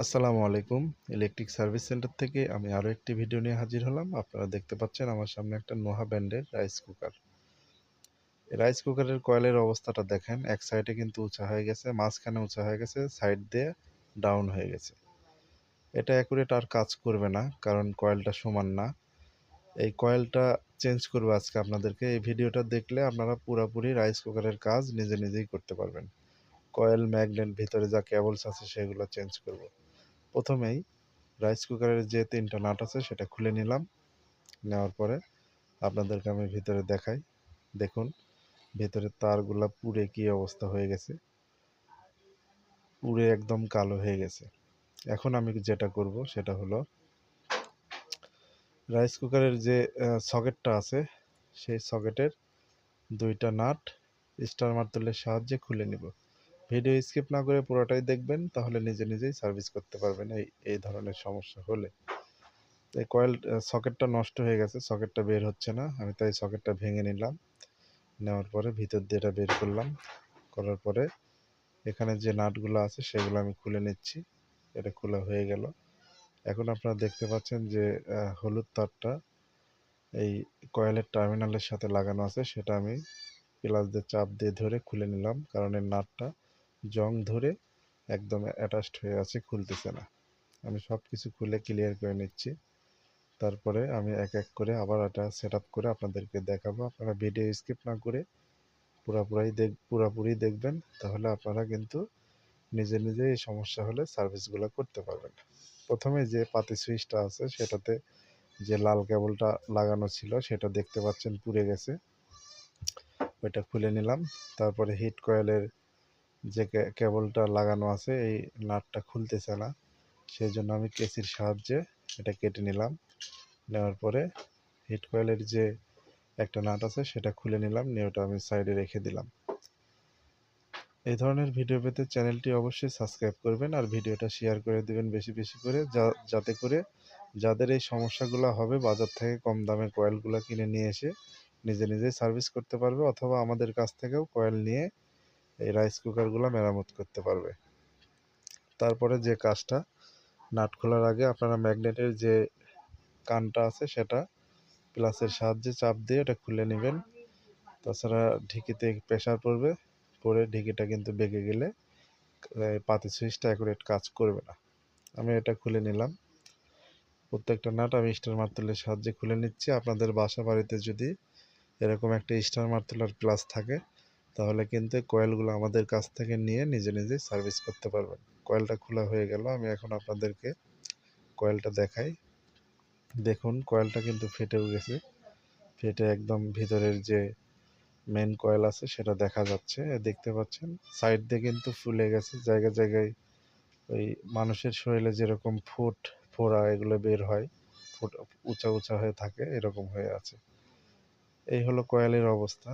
আসসালামু আলাইকুম। Electric service centre থেকে আমি আরও একটি ভিডিও নিয়ে হাজির হলাম। আপনারা দেখতে পাচ্ছেন আমার সামনে একটা নোহা ব্র্যান্ডের রাইস কুকার রাইস কুকারের কয়েলের অবস্থাটা দেখেন। এক সাইডে কিন্তু উঁচা হয়ে গেছে, মাঝখানে উঁচা হয়ে গেছে সাইড দিয়ে ডাউন হয়ে গেছে। এটা অ্যাকুরেট আর কাজ করবে না, কারণ কয়েলটা সমান না। এই কয়েলটা চেঞ্জ করবে আজকে আপনাদেরকে। এই ভিডিওটা দেখলে আপনারা পুরোপুরি রাইস কুকারের কাজ নিজে নিজেই করতে পারবেন। কয়েল ম্যাগনেট ভিতরে যা কেবলস আছে সেগুলো চেঞ্জ করব। প্রথমেই রাইস কুকারের যে তিনটা নাট আছে সেটা খুলে নিলাম। নেওয়ার পরে আপনাদেরকে আমি ভিতরে দেখাই। দেখুন, ভেতরে তারগুলা পুড়ে কি অবস্থা হয়ে গেছে। পুড়ে একদম কালো হয়ে গেছে। এখন আমি যেটা করব সেটা হলো রাইস কুকারের যে সকেটটা আছে, সেই সকেটের দুইটা নাট স্টার মার্তলের সাহায্যে খুলে নিব। ভিডিও স্কিপ না করে পুরোটাই দেখবেন, তাহলে নিজে নিজেই সার্ভিস করতে পারবেন এই এই ধরনের সমস্যা হলে। এই কয়েল সকেটটা নষ্ট হয়ে গেছে, সকেটটা বের হচ্ছে না। আমি তাই সকেটটা ভেঙে নিলাম। নেওয়ার পরে ভিতর দিয়ে এটা বের করলাম। করার পরে এখানে যে নাটগুলো আছে, সেগুলো আমি খুলে নিচ্ছি। এটা খোলা হয়ে গেল। এখন আপনারা দেখতে পাচ্ছেন যে হলুদ তারটা এই কয়েলের টার্মিনালের সাথে লাগানো আছে। সেটা আমি প্লাস দিয়ে চাপ দিয়ে ধরে খুলে নিলাম, কারণ এর নাটটা জং ধরে একদম অ্যাটাচড হয়ে আছে, খুলতেছে না। আমি সব কিছু খুলে ক্লিয়ার করে নিচ্ছি। তারপরে আমি এক এক করে আবার এটা সেট করে আপনাদেরকে দেখাবো। আপনারা ভিডিও স্কিপ না করে পুরাপুরাই দেখ, পুরাপুরি দেখবেন। তাহলে আপনারা কিন্তু নিজে নিজে এই সমস্যা হলে সার্ভিসগুলো করতে পারবেন। প্রথমে যে পাতি সুইচটা আছে, সেটাতে যে লাল কেবলটা লাগানো ছিল, সেটা দেখতে পাচ্ছেন পুড়ে গেছে। ওইটা খুলে নিলাম। তারপরে হিট কয়েলের যে কেবলটা লাগানো আছে, এই নাটটা খুলতেছে না। সেই জন্য আমি কেসির সাহায্যে এটা কেটে নিলাম। নেওয়ার পরে হিট কয়েলের যে একটা নাট আছে, সেটা খুলে নিলাম, নিয়ে ওটা আমি সাইডে রেখে দিলাম। এই ধরনের ভিডিও পেতে চ্যানেলটি অবশ্যই সাবস্ক্রাইব করবেন আর ভিডিওটা শেয়ার করে দেবেন বেশি বেশি করে, যা, যাতে করে যাদের এই সমস্যাগুলো হবে, বাজার থেকে কম দামে কয়েলগুলো কিনে নিয়ে এসে নিজে নিজেই সার্ভিস করতে পারবে, অথবা আমাদের কাছ থেকেও কয়েল নিয়ে এই রাইস কুকারগুলো মেরামত করতে পারবে। তারপরে যে কাজটা, নাট খোলার আগে আপনারা ম্যাগনেটের যে কানটা আছে সেটা প্লাসের সাহায্যে চাপ দিয়ে এটা খুলে নেবেন। তাছাড়া ঢিকিতে প্রেশার পড়বে, পরে ঢিকিটা কিন্তু বেঁকে গেলে পাতি সুইচটা অ্যাকুরেট কাজ করবে না। আমি এটা খুলে নিলাম। প্রত্যেকটা নাট আমি স্টার মার্তলের সাহায্যে খুলে নিচ্ছি। আপনাদের বাসা বাড়িতে যদি এরকম একটা স্টার মার্তলার প্লাস থাকে তাহলে কিন্তু কয়েলগুলো আমাদের কাছ থেকে নিয়ে নিজে নিজে সার্ভিস করতে পারবেন। কয়েলটা খোলা হয়ে গেল, আমি এখন আপনাদেরকে কয়েলটা দেখাই। দেখুন, কয়েলটা কিন্তু ফেটেও গেছে। ফেটে একদম ভিতরের যে মেন কয়েল আছে, সেটা দেখা যাচ্ছে। দেখতে পাচ্ছেন সাইড দিয়ে কিন্তু ফুলে গেছে। জায়গা জায়গায় ওই মানুষের শরীরে যেরকম ফুট, ফোড়া এগুলো বের হয়, ফুট উঁচা উঁচা হয়ে থাকে, এরকম হয়ে আছে। এই হলো কয়েলের অবস্থা।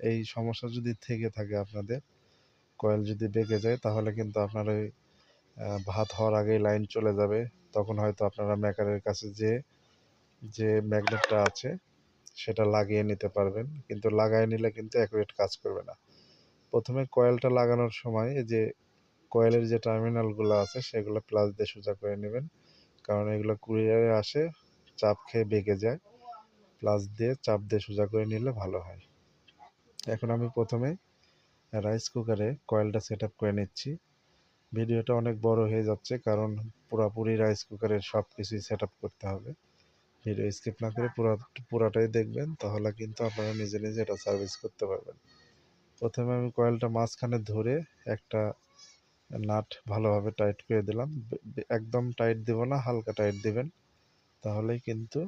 এই সমস্যা যদি থেকে থাকে আপনাদের, কয়েল যদি বেঁকে যায়, তাহলে কিন্তু আপনার ওই ভাত হওয়ার আগেই লাইন চলে যাবে। তখন হয়তো আপনারা মেকারের কাছে যে যে ম্যাগনেটটা আছে, সেটা লাগিয়ে নিতে পারবেন। কিন্তু লাগাই নিলে কিন্তু অ্যাকুরেট কাজ করবে না। প্রথমে কয়েলটা লাগানোর সময় যে, কয়েলের যে টার্মিনালগুলো আছে, সেগুলো প্লাস দিয়ে সোজা করে নেবেন। কারণ এগুলো কুরিয়ারে আসে, চাপ খেয়ে বেঁকে যায়। প্লাস দিয়ে চাপ দিয়ে সোজা করে নিলে ভালো হয়। এখন আমি প্রথমে রাইস কুকারে কয়েলটা সেট করে নিচ্ছি। ভিডিওটা অনেক বড় হয়ে যাচ্ছে, কারণ পুরাপুরি রাইস কুকারের সব কিছুই সেট করতে হবে। ভিডিও স্কিপ না করে পুরো, পুরাটাই দেখবেন, তাহলে কিন্তু আপনারা নিজে নিজে এটা সার্ভিস করতে পারবেন। প্রথমে আমি কয়েলটা মাঝখানে ধরে একটা নাট ভালোভাবে টাইট করে দিলাম। একদম টাইট দেব না, হালকা টাইট দিবেন, তাহলেই কিন্তু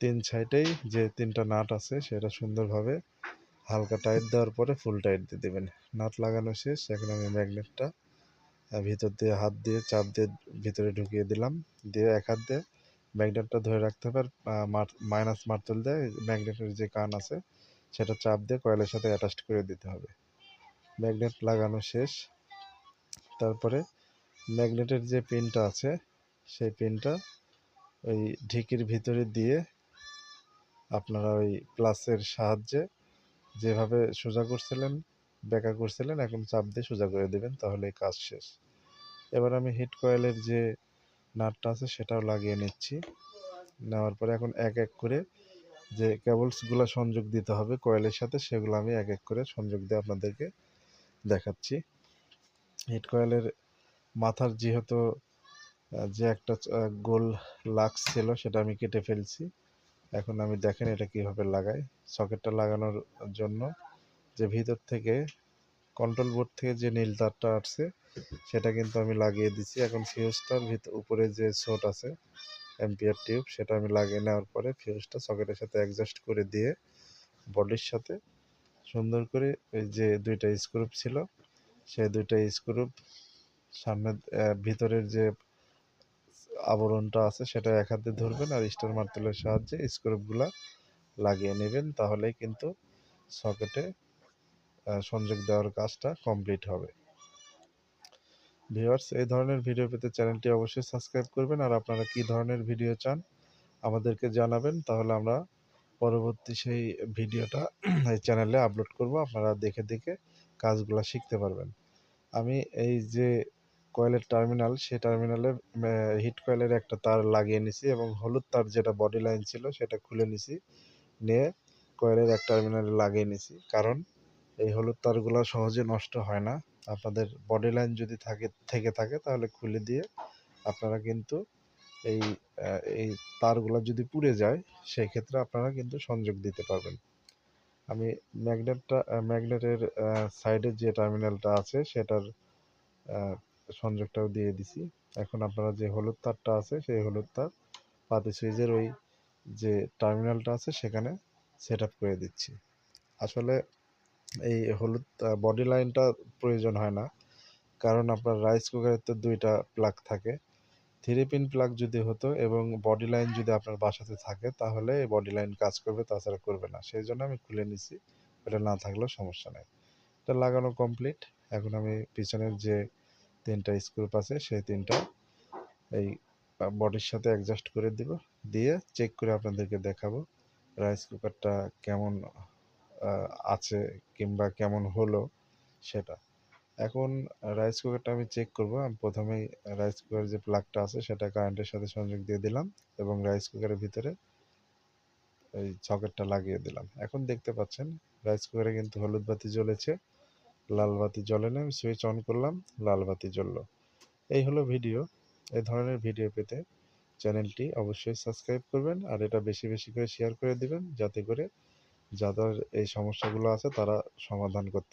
তিন সাইডেই যে তিনটা নাট আছে, সেটা সুন্দরভাবে হালকা টাইট দেওয়ার পরে ফুল টাইট দিয়ে দেবেন। নাট লাগানো শেষ, এখন আমি ম্যাগনেটটা ভিতর দিয়ে হাত দিয়ে, চাপ দিয়ে ভিতরে ঢুকিয়ে দিলাম। দিয়ে এক হাত দিয়ে ম্যাগনেটটা ধরে রাখতে হবে। আর মাইনাস মার্তল দিয়ে ম্যাগনেটের যে কান আছে, সেটা চাপ দিয়ে কয়েলের সাথে অ্যাটাচ করে দিতে হবে। ম্যাগনেট লাগানো শেষ। তারপরে ম্যাগনেটের যে পিনটা আছে, সেই পিনটা ওই ঢিকির ভিতরে দিয়ে আপনারা ওই প্লাসের সাহায্যে যেভাবে সোজা করছিলেন, বেঁকা করছিলেন, এখন চাপ দিয়ে সোজা করে দেবেন তাহলে কাজ শেষ। এবার আমি হিট কয়েলের যে নাটটা আছে সেটাও লাগিয়ে নিচ্ছি। নেওয়ার পরে এখন এক এক করে যে কেবলসগুলো সংযোগ দিতে হবে কয়েলের সাথে, সেগুলো আমি এক এক করে সংযোগ দিয়ে আপনাদেরকে দেখাচ্ছি। হিট কয়েলের মাথার যেহেতু যে একটা গোল লাক্স ছিল সেটা আমি কেটে ফেলছি। এখন আমি দেখেন এটা কীভাবে লাগাই। সকেটটা লাগানোর জন্য যে ভিতর থেকে কন্ট্রোল বোর্ড থেকে যে নীল তারটা আসছে, সেটা কিন্তু আমি লাগিয়ে দিছি। এখন ফিউজটার ভিতর উপরে যে শট আছে এম্পিয়ার টিউব সেটা আমি লাগিয়ে নেওয়ার পরে ফিউজটা সকেটের সাথে অ্যাডজাস্ট করে দিয়ে বডির সাথে সুন্দর করে ওই যে দুইটা স্ক্রুপ ছিল, সেই দুইটা স্ক্রুপ সামনে ভিতরের যে আবরণটা আছে সেটা এক হাতে ধরবেন আর স্টার মার্তেলের সাহায্যে স্ক্রুপগুলা লাগিয়ে নেবেন, তাহলেই কিন্তু সকেটে সংযোগ দেওয়ার কাজটা কমপ্লিট হবে। ভিউয়ার্স, এই ধরনের ভিডিও পেতে চ্যানেলটি অবশ্যই সাবস্ক্রাইব করবেন আর আপনারা কি ধরনের ভিডিও চান আমাদেরকে জানাবেন, তাহলে আমরা পরবর্তী সেই ভিডিওটা এই চ্যানেলে আপলোড করব, আপনারা দেখে দেখে কাজগুলো শিখতে পারবেন। আমি এই যে কয়েলের টার্মিনাল, সেই টার্মিনালে হিট কয়েলের একটা তার লাগিয়ে নিছি এবং হলুদ তার যেটা বডি লাইন ছিল সেটা খুলে নিছি, নিয়ে কয়েলের এক টার্মিনালে লাগিয়ে নিছি। কারণ এই হলুদ তারগুলো সহজে নষ্ট হয় না। আপনাদের বডি লাইন যদি থাকে, থেকে থাকে তাহলে খুলে দিয়ে আপনারা কিন্তু এই এই তারগুলো যদি পুড়ে যায় সেই ক্ষেত্রে আপনারা কিন্তু সংযোগ দিতে পারবেন। আমি ম্যাগনেটটা, ম্যাগনেটের সাইডের যে টার্মিনালটা আছে সেটার সংযোগটাও দিয়ে দিছি। এখন আপনারা যে হলুদ তারটা আছে, সেই হলুদ তার পাতি সুইচের ওই যে টার্মিনালটা আছে, সেখানে সেট করে দিচ্ছি। আসলে এই হলুদ বডি লাইনটা প্রয়োজন হয় না। কারণ আপনার রাইস কুকারের তো দুইটা প্লাগ থাকে। থ্রি পিন প্লাগ যদি হতো এবং বডি লাইন যদি আপনার বাসাতে থাকে, তাহলে এই বডি লাইন কাজ করবে, তাছাড়া করবে না। সেই জন্য আমি খুলে নিছি। এটা না থাকলেও সমস্যা নেই। এটা লাগানো কমপ্লিট এখন আমি পিছনের যে তিনটা স্ক্রুপ আছে সেই তিনটা এই বডির সাথে অ্যাডজাস্ট করে দিব। দিয়ে চেক করে আপনাদেরকে দেখাবো রাইস কুকারটা কেমন আছে কিংবা কেমন হলো সেটা। এখন রাইস কুকারটা আমি চেক করব। আমি প্রথমেই রাইস কুকার যে প্লাগটা আছে সেটা কারেন্টের সাথে সংযোগ দিয়ে দিলাম এবং রাইস কুকারের ভিতরে এই সকেটটা লাগিয়ে দিলাম। এখন দেখতে পাচ্ছেন রাইস কুকারে কিন্তু হলুদ বাতি জ্বলেছে। লাল বাতি জ্বলে না, আমি সুইচ অন করলাম, লাল বাতি জ্বলল। এই হলো ভিডিও এই ধরনের ভিডিও পেতে চ্যানেলটি অবশ্যই সাবস্ক্রাইব করবেন আর এটা বেশি বেশি করে শেয়ার করে দিবেন, যাতে করে যাদের এই সমস্যাগুলো আছে তারা সমাধান করতে